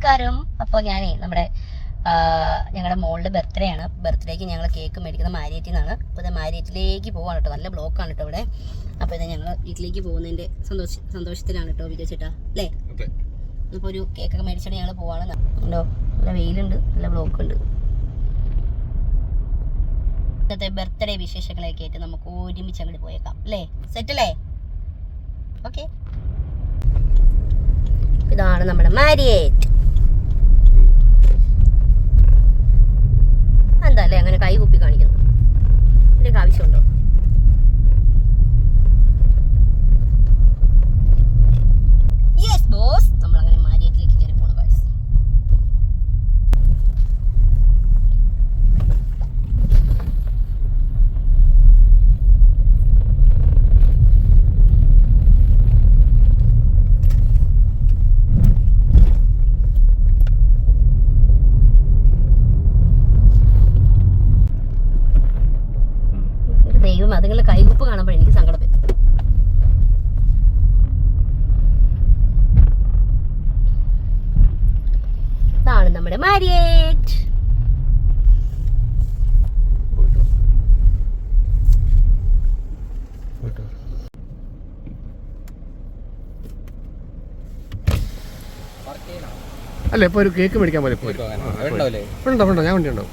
നമസ്കാരം. അപ്പോൾ ഞാനേ നമ്മുടെ ഞങ്ങളുടെ മോളുടെ ബർത്ത്ഡേ ആണ് ബർത്ത്ഡേക്ക് ഞങ്ങൾ കേക്ക് മേടിക്കുന്നത് മാരിയറ്റിൽ നിന്നാണ് അപ്പോൾ ഇത് മാരിയറ്റിലേക്ക് പോവാണ് കേട്ടോ നല്ല ബ്ലോക്കാണ് കേട്ടോ ഇവിടെ. അപ്പോൾ ഇത് ഞങ്ങൾ വീട്ടിലേക്ക് പോകുന്നതിന്റെ സന്തോഷ സന്തോഷത്തിലാണ് കേട്ടോ വിജയിച്ചിട്ടാ. അല്ലേ? ഇപ്പോൾ ഒരു കേക്കൊക്കെ മേടിച്ചിട്ട് ഞങ്ങൾ പോവാണ്. ഉണ്ടോ നല്ല വെയിലുണ്ട്. നല്ല ബ്ലോക്ക് ഉണ്ട് ഇന്നത്തെ ബർത്ത്ഡേ വിശേഷങ്ങളൊക്കെ ആയിട്ട് നമുക്ക് ഒരുമിച്ച് അങ്ങോട്ട് പോയേക്കാം. അല്ലേ? സെറ്റ് അല്ലേ ഓക്കെ. ഇതാണ് നമ്മുടെ മാരിയേറ്റ് എന്താ അല്ലേ അങ്ങനെ കൈ കുപ്പി കാണിക്കുന്നു ഇതിന്റെ ആവശ്യമുണ്ടോ യെസ് ബോസ് നമ്മൾ അങ്ങനെ മാരിയേറ്റിലേക്ക് കയറി പോണു ഗൈസ് എന്റെ ദൈവം അതുങ്ങളുടെ കൈകുപ്പ് കാണുമ്പോൾ എനിക്ക് സങ്കടം വരും. ഇതാണ് നമ്മുടെ മാരിയേറ്റ്. അല്ല ഇപ്പൊ ഒരു കേക്ക് മേടിക്കാൻ പോലെ ഉണ്ടോ ഉണ്ടോ ഞാൻ വണ്ടി ഉണ്ടാവും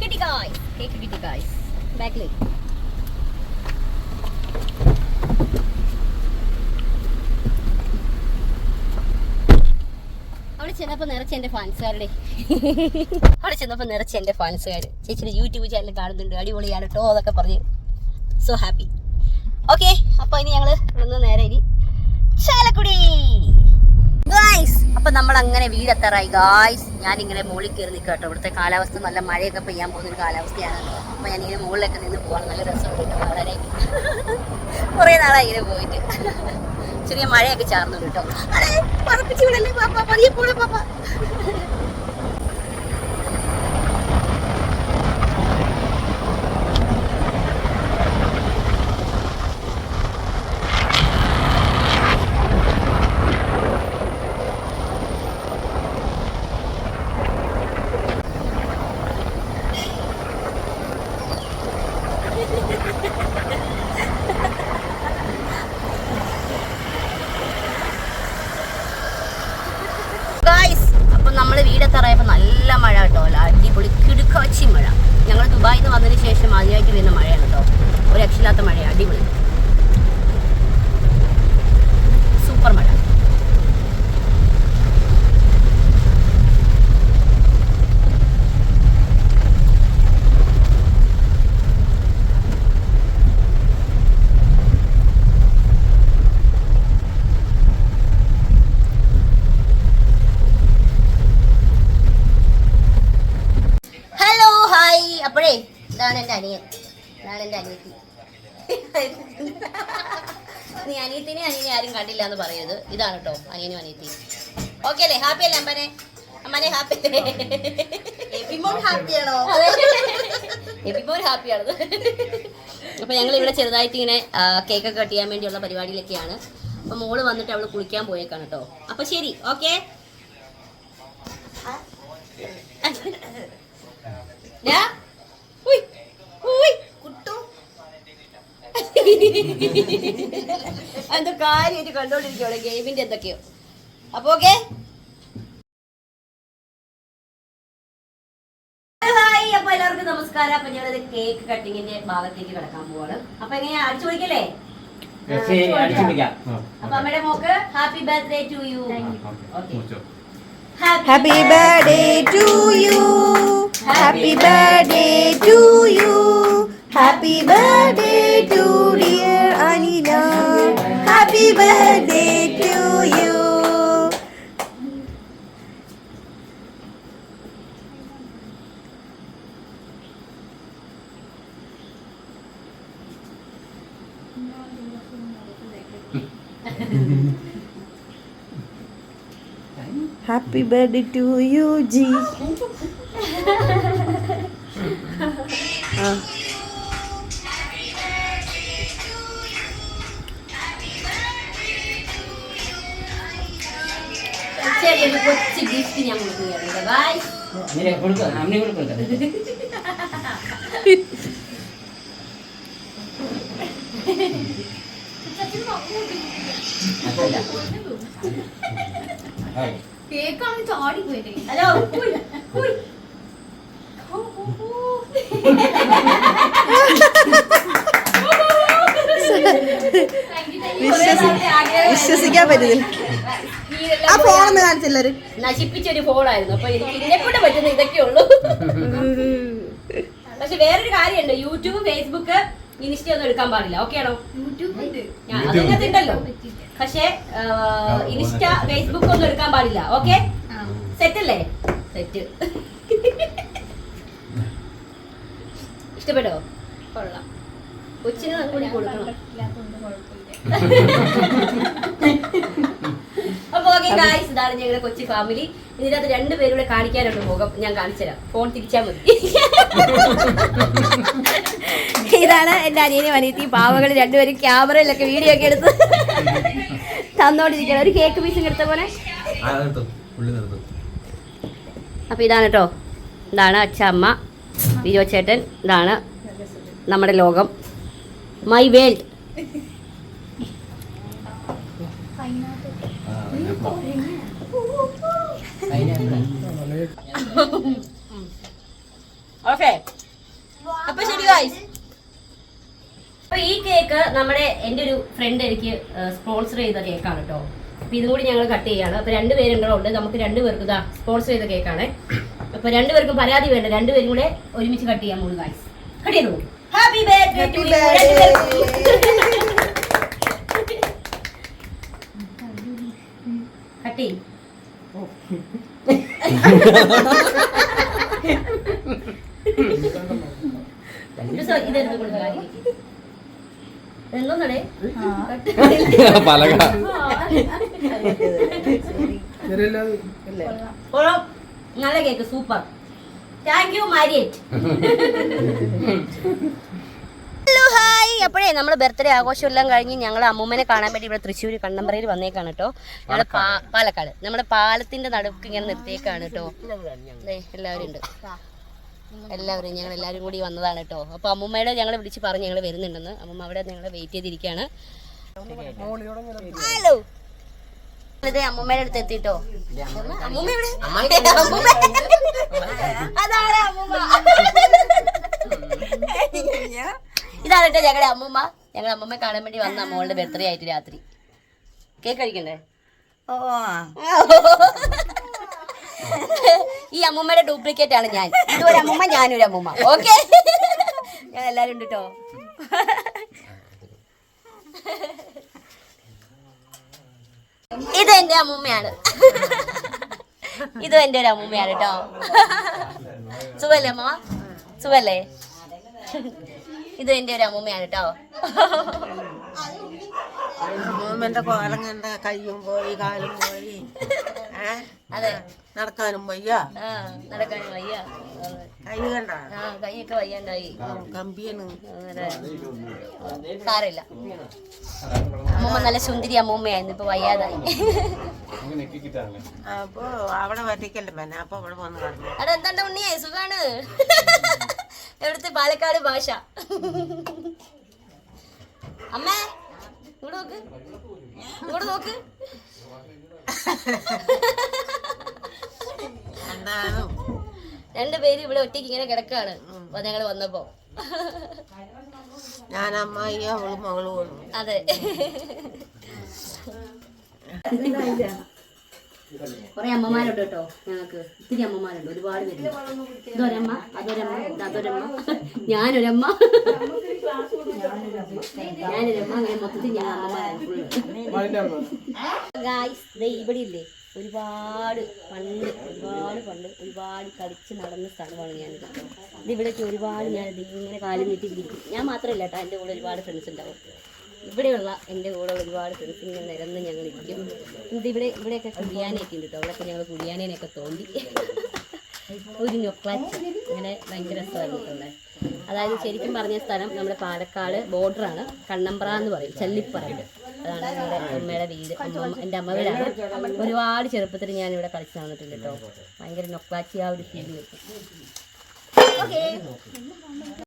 കിട്ടി ഗായ്സ് लीजिए गाइस बैक ബാക്കിലേക്ക് അവിടെ ചെന്നപ്പോ നിറച്ച് എന്റെ ഫാൻസുകാരുടെ. അവിടെ ചെന്നപ്പോ നിറച്ച് എന്റെ ഫാൻസുകാർ ചേച്ചിയുടെ യൂട്യൂബ് ചാനൽ കാണുന്നുണ്ട്. അടിപൊളിയാണ് കേട്ടോ അതൊക്കെ പറഞ്ഞ് സോ ഹാപ്പി ഓക്കെ അപ്പോൾ ഇനി ഞങ്ങൾ ഒന്ന് നേരെ ഇനി ചാലക്കുടി. ഗായ്സ് അപ്പൊ നമ്മൾ അങ്ങനെ വീടെത്താറായി. ഗായ്സ് ഞാൻ ഇങ്ങനെ മുകളിൽ കയറി നിൽക്കുക കേട്ടോ. ഇവിടുത്തെ കാലാവസ്ഥ നല്ല മഴയൊക്കെ പെയ്യാൻ പോകുന്ന ഒരു കാലാവസ്ഥയാണ്. അപ്പൊ ഞാൻ ഇങ്ങനെ മുകളിലൊക്കെ നിന്ന് പോകാൻ നല്ല രസമുണ്ട് വളരെ കുറെ നാളായി ഇങ്ങനെ പോയിട്ട്. ചെറിയ മഴയൊക്കെ ചാർന്നു കേട്ടോ. അതെ പറപ്പിച്ച് വിടല്ലേ പാപ്പ? പതിയെ പോലെ പാപ്പ ഗായ്സ് അപ്പൊ നമ്മൾ വീടെത്താറായപ്പോ നല്ല മഴ കേട്ടോ അല്ല അടിപൊളി കിടുക്കാച്ചി മഴ. ഞങ്ങൾ ദുബായിൽ നിന്ന് വന്നതിന് ശേഷം ആദ്യമായിട്ട് വരുന്ന മഴയാണ് കേട്ടോ ഒരു രക്ഷയില്ലാത്ത മഴയാണ്. അടിപൊളി. സൂപ്പർ മഴ ഹലോ ഹായ് അപ്പോഴേ ഇതാണ് എന്റെ അനിയൻ. ഇതാണ് എന്റെ അനിയത്തി. നീ അനിയത്തിനെ അനിയനെ ആരും കണ്ടില്ല എന്ന് പറയരുത്. ഇതാണ് കേട്ടോ അനിയനും അനിയത്തി ഓക്കെ അല്ലേ? ഹാപ്പി അല്ലേ അമ്മനെ? അമ്മനെ ഹാപ്പി എബിമോൻ ഹാപ്പിയാണോ എപ്പിപ്പോൾ ഹാപ്പിയാണത് അപ്പൊ ഞങ്ങൾ ഇവിടെ ചെറുതായിട്ട് ഇങ്ങനെ കേക്കൊക്കെ കട്ട് ചെയ്യാൻ വേണ്ടിയുള്ള പരിപാടിയിലൊക്കെയാണ്. അപ്പൊ മോൾ വന്നിട്ട് അവൾ കുളിക്കാൻ പോയേക്കാണ് കേട്ടോ അപ്പൊ ശരി ഓക്കെ കുട്ടു എന്തോ കാര്യമായിട്ട് കണ്ടോണ്ടിരിക്കുവാണ് ഗെയിമിന്റെ എന്തൊക്കെയോ. അപ്പൊ ഓക്കെ ഹായ് അപ്പൊ എല്ലാവർക്കും നമസ്കാരം. അപ്പൊ ഞാനത് കേക്ക് കട്ടിങ്ങിന്റെ ഭാഗത്തേക്ക് കിടക്കാൻ പോവാണ്. അപ്പൊ എങ്ങനെയാ? അടിച്ചു പൊളിക്കല്ലേ? അപ്പൊ അമ്മയുടെ mock happy birthday to you you happy birthday to you. Happy birthday to dear Anina. Happy birthday to you. Happy birthday to you, G. Ah, gift ഞാൻ കൊടുക്കുകയാണ് ആ. കേക്കാണ് ചാടി പോയിട്ട് ഹലോ വിശ്വസിക്കാൻ പറ്റുന്നില്ല ആ ഫോണൊന്നും കാണിച്ചില്ലൊരു നശിപ്പിച്ചൊരു ഫോണായിരുന്നു അപ്പൊ എനിക്ക് ഇതിനെ കൊണ്ട് പറ്റുന്ന ഇതൊക്കെ ഉള്ളൂ. പക്ഷെ വേറൊരു കാര്യമുണ്ട്. യൂട്യൂബ് ഫേസ്ബുക്ക് ഇൻസ്റ്റ ഒന്നും എടുക്കാൻ പാടില്ല. ഓക്കെ ആണോ? യൂട്യൂബ് ഉണ്ട്. ഞാൻ അതിനകത്ത് ഉണ്ടല്ലോ പക്ഷെ ഇൻസ്റ്റ ഫേസ്ബുക്ക് ഒന്നും എടുക്കാൻ പാടില്ല. ഓക്കെ സെറ്റ് അല്ലേ? സെറ്റ് ഇഷ്ടപ്പെട്ടോ? കൊള്ളാം. കൊച്ചിന് കൂടി കൊടുക്കണം. ഗായ്സ് ഇതാണ് ഞങ്ങളുടെ കൊച്ചു ഫാമിലി ഇതിനകത്ത് രണ്ടുപേരൂടെ കാണിക്കാനുണ്ട് മുഖം. ഞാൻ കാണിച്ചുതരാം ഫോൺ തിരിച്ചാൽ മതി. ഇതാണ് എന്റെ അനിയനും അനിയത്തി പാവകൾ രണ്ടുപേരും ക്യാമറയിലൊക്കെ വീഡിയോ ഒക്കെ എടുത്ത് തന്നോണ്ടിരിക്കണം ഒരു കേക്ക് പീസും എടുത്ത പോലെ അപ്പൊ ഇതാണ് കേട്ടോ. ഇതാണ് അച്ഛമ്മ വിജോ ചേട്ടൻ ഇതാണ് നമ്മുടെ ലോകം. My world okay. അപ്പൊ ശരി ഗായ്സ് അപ്പൊ ഈ കേക്ക് നമ്മുടെ എന്റെ ഒരു ഫ്രണ്ട് എനിക്ക് സ്പോൺസർ ചെയ്ത കേക്കാണ് കേട്ടോ അപ്പൊ ഇതും കൂടി ഞങ്ങൾ കട്ട് ചെയ്യാണ്. അപ്പൊ രണ്ടുപേരുണ്ടോണ്ട് നമുക്ക് രണ്ടുപേർക്ക് ഇതാ സ്പോൺസർ ചെയ്ത കേക്കാണ്. അപ്പൊ രണ്ടുപേർക്കും പരാതി വേണ്ട. രണ്ടുപേരും കൂടെ ഒരുമിച്ച് കട്ട് ചെയ്യാൻ പോകുന്നു ഗായ്സ് കട്ട് ചെയ്തു ഹാപ്പി ബർത്ത്ഡേ പലക. നല്ല cake super. Thank you മാരിയേറ്റ്. Hello hi അപ്പോഴേ നമ്മൾ ബർത്ത്ഡേ ആഘോഷം എല്ലാം കഴിഞ്ഞ് ഞങ്ങൾ അമ്മൂമ്മനെ കാണാൻ വേണ്ടി ഇവിടെ തൃശ്ശൂർ കണ്ണമ്പറയിൽ വന്നേക്കാണ് കേട്ടോ. ഞങ്ങൾ പാലക്കാട്. നമ്മുടെ പാലത്തിന്റെ നടുക്ക് ഇങ്ങനെ നിർത്തിയേക്കാണ് കേട്ടോ. എല്ലാവരും ഉണ്ട്. എല്ലാവരും ഞങ്ങൾ എല്ലാവരും കൂടി വന്നതാണ് കേട്ടോ. അപ്പോൾ അമ്മൂമ്മയുടെ ഞങ്ങൾ വിളിച്ച് പറഞ്ഞ് ഞങ്ങൾ വരുന്നുണ്ടെന്ന്. അമ്മൂമ്മ അവിടെ ഞങ്ങൾ വെയിറ്റ് ചെയ്തിരിക്കുകയാണ് ഹലോ അമ്മൂമ്മയുടെ അടുത്ത് എത്തിട്ടോ. അമ്മൂമ്മ എവിടെ? അമ്മൂമ്മ. അതാണ് അമ്മൂമ്മ ഇതാണ് കേട്ടോ ഞങ്ങളുടെ അമ്മമ്മ ഞങ്ങളെ അമ്മമ്മ കാണാൻ വേണ്ടി വന്ന മോളുടെ ബർത്ത്ഡേ ആയിട്ട് രാത്രി. കേക്ക് കഴിക്കണ്ടേ? ഈ അമ്മൂമ്മയുടെ ഡ്യൂപ്ലിക്കേറ്റ് ആണ് ഞാൻ. ഇതൊരു അമ്മൂമ്മ ഞാനൊരു അമ്മൂമ്മ. ഓക്കെ ഞാൻ എല്ലാരും ഉണ്ട് കേട്ടോ ഇത് എന്റെ അമ്മൂമ്മയാണ്. ഇതും എന്റെ ഒരു അമ്മൂമ്മയാണ് കേട്ടോ സുഖല്ലേ അമ്മ സുഖല്ലേ? ഇത് എന്റെ ഒരു അമ്മൂമ്മയാണ് കേട്ടോ അമ്മൂമ്മന്റെ കോലം കണ്ട കയ്യും പോയി കാലും പോയി. അതെ. നടക്കാനും വയ്യ? നടക്കാനും വയ്യ. കൈ കണ്ട? ആ കൈയൊക്കെ വയ്യാണ്ടായി. കമ്പിയാണ്. സാറില്ല അമ്മൂമ്മ നല്ല സുന്ദരി അമ്മൂമ്മയായിരുന്നു ഇപ്പൊ വയ്യാതായി. അപ്പൊ അവിടെ പറ്റിക്കല്ലേ പിന്നെ അപ്പൊ അവിടെ വന്ന് കടന്നു അവിടെ എന്താണ്ട് ഉണ്ണിയേ സുഖാണ്. എവിടുത്തെ പാലക്കാട് ഭാഷ. അമ്മേ ഇവിടെ നോക്ക്. ഇങ്ങോട്ട് നോക്ക്. എന്തായാലും പേര് ഇവിടെ ഒറ്റയ്ക്ക് ഇങ്ങനെ കിടക്കാണ്. ഞങ്ങൾ വന്നപ്പോ. ഞാൻ അമ്മായി അവളും മകളും അതെ. കൊറേ അമ്മമാരുണ്ട് കേട്ടോ ഞങ്ങൾക്ക്. ഒത്തിരി അമ്മമാരുണ്ട് ഒരുപാട് പേര് ഇതൊരമ്മ അതൊരമ്മ അതൊരമ്മ ഞാനൊരമ്മ. ഞാനൊരമ്മ അങ്ങനെ മൊത്തത്തിൽ ഞാൻ അമ്മമാരാണ്. ഇവിടെ ഇല്ലേ ഒരുപാട് പണ്ട് ഒരുപാട് പണ്ട് ഒരുപാട് കളിച്ച് നടന്ന സ്ഥലമാണ് ഞാനിത്. ഇവിടേക്ക് ഒരുപാട് ഞാൻ ഇങ്ങനെ കാലം നീട്ടി ഞാൻ മാത്രമല്ല കേട്ടോ എന്റെ കൂടെ ഒരുപാട് ഫ്രണ്ട്സ് ഉണ്ടാവും. ഇവിടെയുള്ള എന്റെ കൂടെ ഒരുപാട് ഫ്രണ്ട്സ് ഇങ്ങനെ നിരന്ന് ഞങ്ങൾ ഇരിക്കും. എന്നിട്ട് ഇവിടെ ഇവിടെയൊക്കെ കുടിയാനൊക്കെ ഉണ്ട് കേട്ടോ അവിടെയൊക്കെ ഞങ്ങൾ കുടിയാനേനെയൊക്കെ തോണ്ടി ഒരു ഞൊക്ലാച്ച് അങ്ങനെ ഭയങ്കര രസമായിരുന്നിട്ടുള്ളത് അതായത് ശരിക്കും പറഞ്ഞ സ്ഥലം നമ്മുടെ പാലക്കാട് ബോർഡറാണ് കണ്ണമ്പ്ര എന്ന് പറയും. ചല്ലിപ്പറമ്പ്. അതാണ് നമ്മുടെ അമ്മയുടെ വീട്. എന്റെ അമ്മ വീടാണ്. ഒരുപാട് ചെറുപ്പത്തിൽ ഞാൻ ഇവിടെ കളിച്ചു നടന്നിട്ടുണ്ട് കേട്ടോ ഭയങ്കര നൊക്ലാച്ചി ആ ഒരു ഫീൽ ഓക്കെ